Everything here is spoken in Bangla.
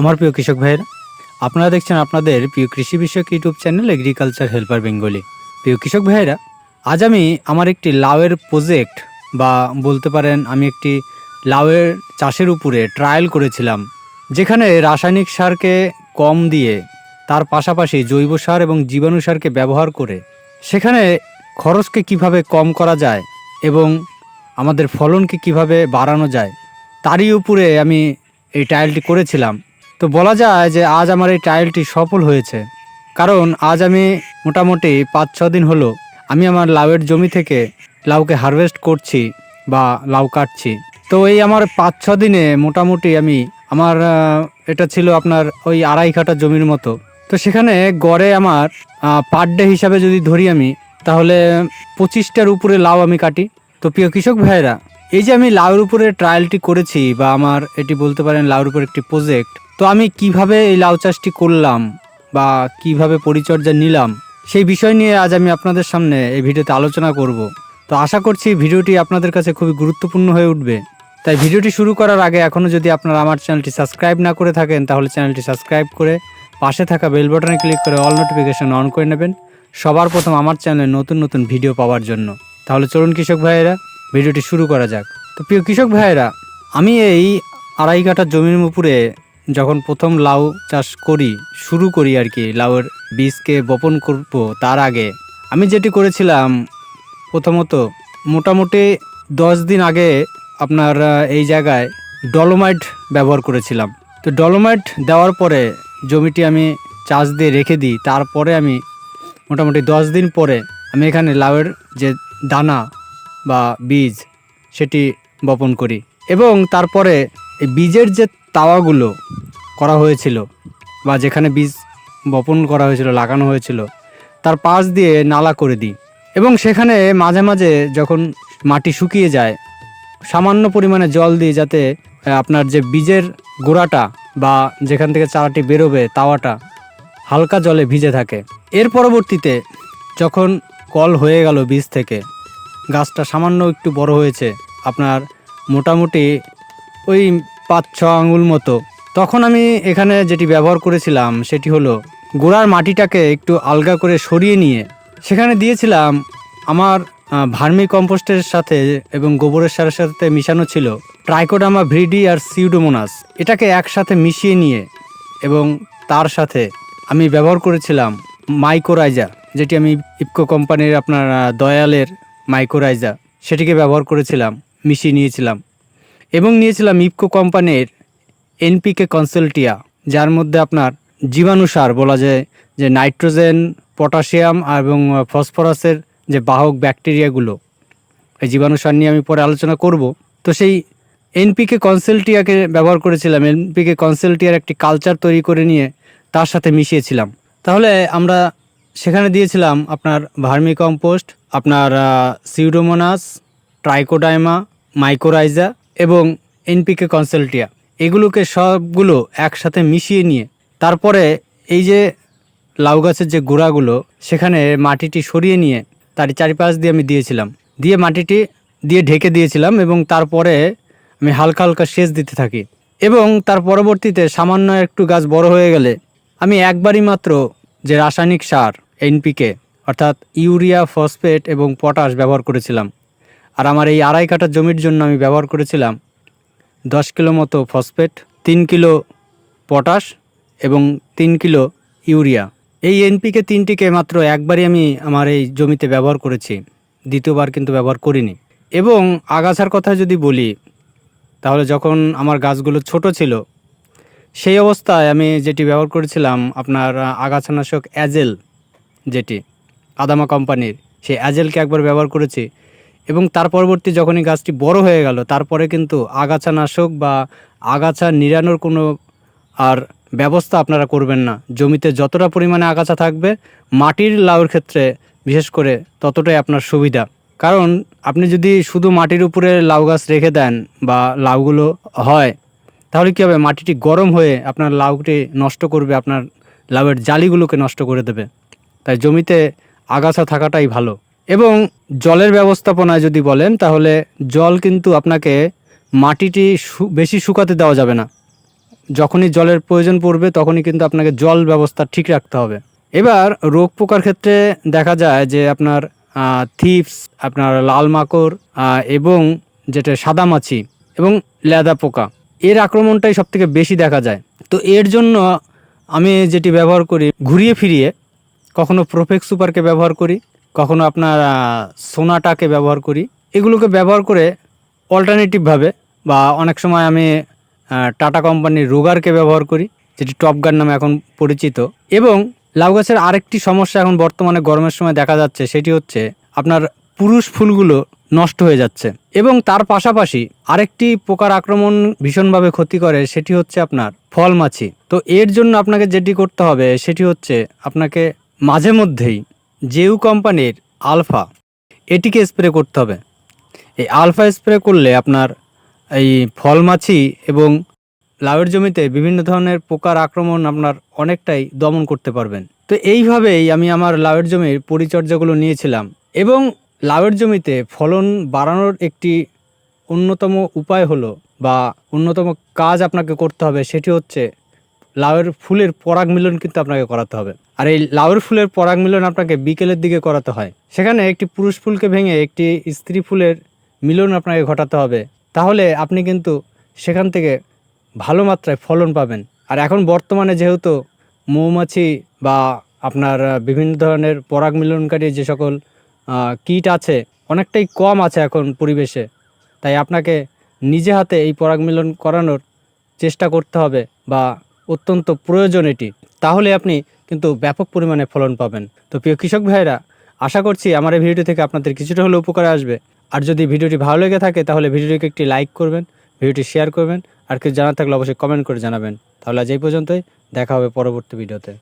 আমার প্রিয় কৃষক ভাইয়েরা, আপনারা দেখছেন আপনাদের প্রিয় কৃষি বিষয়ক YouTube channel agriculture helper Bengali. প্রিয় কৃষক ভাইয়েরা, আজ আমি আমার একটি লাউয়ের প্রজেক্ট বা বলতে পারেন আমি একটি লাউয়ের চাষের উপরে ট্রায়াল করেছিলাম, যেখানে রাসায়নিক সারকে কম দিয়ে তার পাশাপাশি জৈব সার এবং জীবাণু সারকে ব্যবহার করে সেখানে খরচকে কীভাবে কম করা যায় এবং আমাদের ফলনকে কীভাবে বাড়ানো যায়, তারই উপরে আমি এই ট্রায়ালটি করেছিলাম। তো বলা যায় যে আজ আমার এই ট্রায়ালটি সফল হয়েছে। কারণ আজ আমি মোটামুটি পাঁচ, ছ দিন হলো আমি আমার লাউয়ের জমি থেকে লাউকে হারভেস্ট করছি বা লাউ কাটছি। তো এই আমার পাঁচ, ছ দিনে মোটামুটি আমি আমার এটা ছিল আপনার ওই আড়াই কাঠা জমির মতো। তো সেখানে গড়ে আমার পার ডে হিসাবে যদি ধরি আমি, তাহলে পঁচিশটার উপরে লাউ আমি কাটি। তো প্রিয় কৃষক ভাইয়েরা, এই যে আমি লাউর উপরে ট্রায়ালটি করেছি বা আমার এটি বলতে পারেন লাউর উপর একটি প্রজেক্ট তো আমি কীভাবে এই লাউ চাষটি করলাম বা কীভাবে পরিচর্যা নিলাম সেই বিষয় নিয়ে আজ আমি আপনাদের সামনে এই ভিডিওতে আলোচনা করব। তো আশা করছি ভিডিওটি আপনাদের কাছে খুবই গুরুত্বপূর্ণ হয়ে উঠবে। তাই ভিডিওটি শুরু করার আগে এখনও যদি আপনারা আমার চ্যানেলটি সাবস্ক্রাইব না করে থাকেন, তাহলে চ্যানেলটি সাবস্ক্রাইব করে পাশে থাকা বেল বাটনে ক্লিক করে অল নোটিফিকেশন অন করে নেবেন সবার প্রথম আমার চ্যানেলে নতুন নতুন ভিডিও পাওয়ার জন্য। তাহলে চলুন কৃষক ভাইয়েরা, ভিডিওটি শুরু করা যাক। তো প্রিয় কৃষক ভাইয়েরা, আমি এই আড়াই কাঠা জমির উপরে যখন প্রথম লাউ চাষ করি, শুরু করি আর কি, লাউয়ের বীজকে বপন করব তার আগে, আমি যেটি করেছিলাম প্রথমত মোটামুটি দশ দিন আগে আপনার এই জায়গায় ডলোমাইট ব্যবহার করেছিলাম। তো ডলোমাইট দেওয়ার পরে জমিটি আমি চাষ দিয়ে রেখে দিই, তারপরে আমি মোটামুটি দশ দিন পরে আমি এখানে লাউয়ের যে দানা বা বীজ, সেটি বপন করি। এবং তারপরে এই বীজের যে তাওয়াগুলো করা হয়েছিল বা যেখানে বীজ বপন করা হয়েছিল, লাগানো হয়েছিল, তার পাশ দিয়ে নালা করে দিই। এবং সেখানে মাঝে মাঝে যখন মাটি শুকিয়ে যায়, সামান্য পরিমাণে জল দিই যাতে আপনার যে বীজের গোড়াটা বা যেখান থেকে চারাটি বেরোবে তাওয়াটা হালকা জলে ভিজে থাকে। এর পরবর্তীতে যখন কল হয়ে গেল বীজ থেকে, গাছটা সামান্য একটু বড় হয়েছে, আপনার মোটামুটি ওই পাঁচ ছ আঙুল মতো। তখন আমি এখানে যেটি ব্যবহার করেছিলাম সেটি হলো গোড়ার মাটিটাকে একটু আলগা করে সরিয়ে নিয়ে সেখানে দিয়েছিলাম আমার ভার্মি কম্পোস্টের সাথে এবং গোবরের সারের সাথে মিশানো ছিল ট্রাইকোডামা ভ্রিডি আর সিউডোমোনাস। এটাকে একসাথে মিশিয়ে নিয়ে এবং তার সাথে আমি ব্যবহার করেছিলাম মাইক্রোরাইজা যেটি আমি ইপকো কোম্পানির আপনার দয়ালের মাইক্রোরাইজা সেটিকে ব্যবহার করেছিলাম, মিশিয়ে নিয়েছিলাম। এবং নিয়েছিলাম ইপকো কোম্পানির এনপিকে কনসেলটিয়া, যার মধ্যে আপনার জীবাণু সার বলা যায়, যে নাইট্রোজেন, পটাশিয়াম এবং ফসফরাসের যে বাহক ব্যাকটেরিয়াগুলো, এই জীবাণু সার নিয়ে আমি পরে আলোচনা করব। তো সেই এনপিকে কনসেলটিয়াকে ব্যবহার করেছিলাম। এনপিকে কনসেলটিয়ার একটি কালচার তৈরি করে নিয়ে তার সাথে মিশিয়েছিলাম। তাহলে আমরা সেখানে দিয়েছিলাম আপনার ভার্মি কম্পোস্ট আপনার সিউডোমোনাস, ট্রাইকোডাইমা মাইক্রোরাইজা এবং এনপিকে কনসেলটিয়া। এগুলোকে সবগুলো একসাথে মিশিয়ে নিয়ে, তারপরে এই যে লাউ গাছের যে গোড়াগুলো, সেখানে মাটিটি সরিয়ে নিয়ে তার চারিপাশ দিয়ে আমি দিয়েছিলাম। দিয়ে মাটিটি দিয়ে ঢেকে দিয়েছিলাম এবং তারপরে আমি হালকা হালকা সেচ দিতে থাকি। এবং তার পরবর্তীতে সামান্য একটু গাছ বড় হয়ে গেলে আমি একবারই মাত্র যে রাসায়নিক সার, এনপিকে, অর্থাৎ ইউরিয়া, ফসফেট এবং পটাশ ব্যবহার করেছিলাম। আর আমার এই আড়াই কাঠা জমির জন্য আমি ব্যবহার করেছিলাম দশ কিলো মতো ফসফেট, তিন কিলো পটাশ এবং তিন কিলো ইউরিয়া। এই এনপিকে তিনটিকে মাত্র একবারই আমি আমার এই জমিতে ব্যবহার করেছি, দ্বিতীয়বার কিন্তু ব্যবহার করিনি। এবং আগাছার কথা যদি বলি, তাহলে যখন আমার গাছগুলো ছোট ছিল, সেই অবস্থায় আমি যেটি ব্যবহার করেছিলাম, আপনার আগাছানাশক অ্যাজেল যেটি আদামা কোম্পানির, সেই অ্যাজেলকে একবার ব্যবহার করেছি। এবং তার পরবর্তী যখনই গাছটি বড় হয়ে গেল, তারপরে কিন্তু আগাছানাশক বা আগাছা নিরানোর কোনো আর ব্যবস্থা আপনারা করবেন না। জমিতে যতটা পরিমাণে আগাছা থাকবে, মাটির লাউয়ের ক্ষেত্রে বিশেষ করে ততটাই আপনার সুবিধা। কারণ আপনি যদি শুধু মাটির উপরে লাউ গাছ রেখে দেন বা লাউগুলো হয়, তাহলে কী হবে? মাটিটি গরম হয়ে আপনার লাউটি নষ্ট করবে, আপনার লাউয়ের জালিগুলোকে নষ্ট করে দেবে। তাই জমিতে আগাছা থাকাটাই ভালো। এবং জলের ব্যবস্থাপনায় যদি বলেন, তাহলে জল কিন্তু আপনাকে মাটিটি বেশি শুকাতে দেওয়া যাবে না। যখনই জলের প্রয়োজন পড়বে, তখনই কিন্তু আপনাকে জল ব্যবস্থা ঠিক রাখতে হবে। এবার রোগ পোকার ক্ষেত্রে দেখা যায় যে আপনার থিপস, আপনার লাল মাকড় এবং যেটা সাদা মাছি এবং লেদা পোকা, এর আক্রমণটাই সব থেকে বেশি দেখা যায়। তো এর জন্য আমি যেটি ব্যবহার করি, ঘুরিয়ে ফিরিয়ে, কখনো প্রোফেক্স সুপারকে ব্যবহার করি কখনো আপনার সোনাটাকে ব্যবহার করি। এগুলোকে ব্যবহার করে অল্টারনেটিভভাবে বা অনেক সময় আমি টাটা কোম্পানির রোগারকে ব্যবহার করি, যেটি টপ গান নামে এখন পরিচিত। এবং লাউ গাছের আরেকটি সমস্যা এখন বর্তমানে গরমের সময় দেখা যাচ্ছে, সেটি হচ্ছে আপনার পুরুষ ফুলগুলো নষ্ট হয়ে যাচ্ছে। এবং তার পাশাপাশি আরেকটি পোকার আক্রমণ ভীষণভাবে ক্ষতি করে, সেটি হচ্ছে আপনার ফল মাছি তো এর জন্য আপনাকে যেটি করতে হবে, সেটি হচ্ছে আপনাকে মাঝে মধ্যেই জেউ কোম্পানির আলফা। এটিকে স্প্রে করতে হবে। এই আলফা স্প্রে করলে আপনার এই ফল মাছি এবং লাউয়ের জমিতে বিভিন্ন ধরনের পোকার আক্রমণ আপনার অনেকটাই দমন করতে পারবেন। তো এইভাবেই আমি আমার লাউয়ের জমির পরিচর্যাগুলো নিয়েছিলাম এবং লাউয়ের জমিতে ফলন বাড়ানোর একটি অন্যতম উপায় হলো বা অন্যতম কাজ আপনাকে করতে হবে সেটি হচ্ছে লাউয়ের ফুলের পরাগ মিলন কিন্তু আপনাকে করাতে হবে। আর এই লাউয়ের ফুলের পরাগ মিলন আপনাকে বিকেলের দিকে করাতে হয়। সেখানে একটি পুরুষ ফুলকে ভেঙে একটি স্ত্রী ফুলের মিলন আপনাকে ঘটাতে হবে। তাহলে আপনি কিন্তু সেখান থেকে ভালো মাত্রায় ফলন পাবেন। আর এখন বর্তমানে যেহেতু মৌমাছি বা আপনার বিভিন্ন ধরনের পরাগ মিলনকারী যে সকল কীট আছে, অনেকটাই কম আছে এখন পরিবেশে। তাই আপনাকে নিজে হাতে এই পরাগ মিলন করানোর চেষ্টা করতে হবে বা অত্যন্ত প্রয়োজন এটি। তাহলে আপনি কিন্তু ব্যাপক পরিমাণে ফলন পাবেন। তো প্রিয় কৃষক ভাইরা আশা করছি আমার এই ভিডিওটি থেকে আপনাদের কিছুটা হলেও উপকার আসবে। আর যদি ভিডিওটি ভালো লেগে থাকে, তাহলে ভিডিওটিকে একটি লাইক করবেন, ভিডিওটি শেয়ার করবেন, আর কিছু জানার থাকলে অবশ্যই কমেন্ট করে জানাবেন। তাহলে আজ এই পর্যন্তই, দেখা হবে পরবর্তী ভিডিওতে।